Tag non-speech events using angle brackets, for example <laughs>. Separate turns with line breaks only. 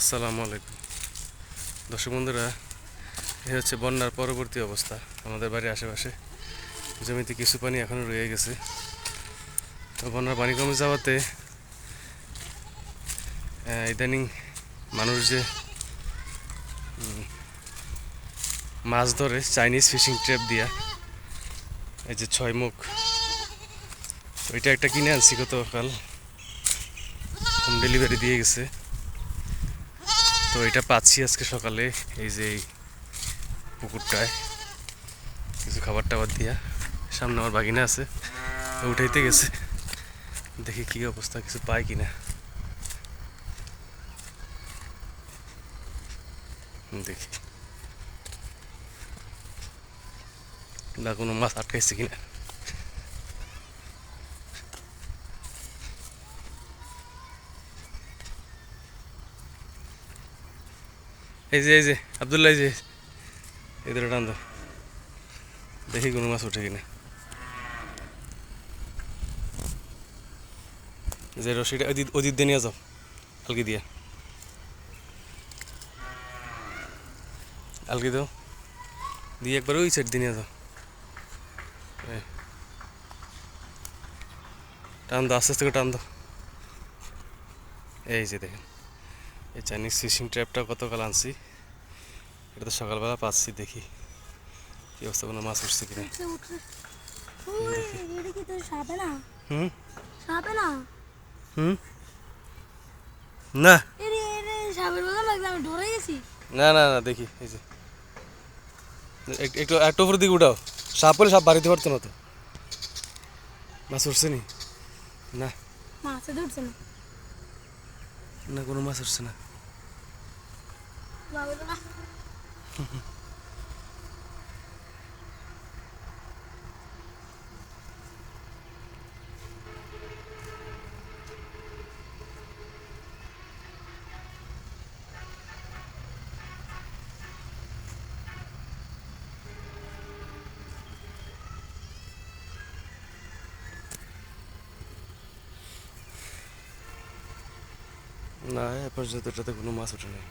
আসসালামু আলাইকুম। দর্শক বন্ধুরা, এ হচ্ছে বন্যার পরবর্তী অবস্থা আমাদের বাড়ির আশেপাশে। জমিতে কিছু পানি এখনও রয়ে গেছে। তো বন্যার পানি কমে যাওয়াতে ইদানিং মানুষ যে মাছ ধরে চাইনিজ ফিশিং ট্র্যাপ দিয়া, এই যে ছয় মুখ, ওইটা একটা কিনে আনছি গতকাল। হোম ডেলিভারি দিয়ে গেছে। তো এটা পাচ্ছি আজকে সকালে, এই যে পুকুরটায়। কিছু খাবার টাবার দিয়া, সামনে আমার বাগিনা আছে উঠাইতে গেছে। দেখি কি অবস্থা, কিছু পাই কিনা। দেখি। না কোনো মাছ আটকাইছে কিনা। এই যে এই যে, আবদুল্লাহ, এই যে এদের টান দেখি কোনো মাছ ওঠে কিনা। যে রশিটা অদিত অদিত দিয়ে নিয়ে যাও আলগি দিয়া। আলগি দাও। দিয়ে একবার ওই সাইড দিয়ে নিয়ে যাও। এই। টান দাও, আস্তে আস্তে টান দাও। এই যে দেখেন। এই চাইনিজ ফিশিং ট্র্যাপটা গতকাল আনছি। এটা তো সকালবেলা পাচ্ছি দেখি। কি অবস্থা কোনো মাছ উঠছে কিনা?
না?
হুম?
না?
হুম? না। না দেখি এই যে। একটু একটু উপরের দিকে উঠাও। সাপ হলে সাপ বাড়িতে পারতো না তো। মাছ উঠছে নি? না।
মাছে ধরছে না।
না কোনো মাছ উঠছে না। <laughs> না এ পর্যন্ত এটাতে কোনো মাছ ওঠে নাই।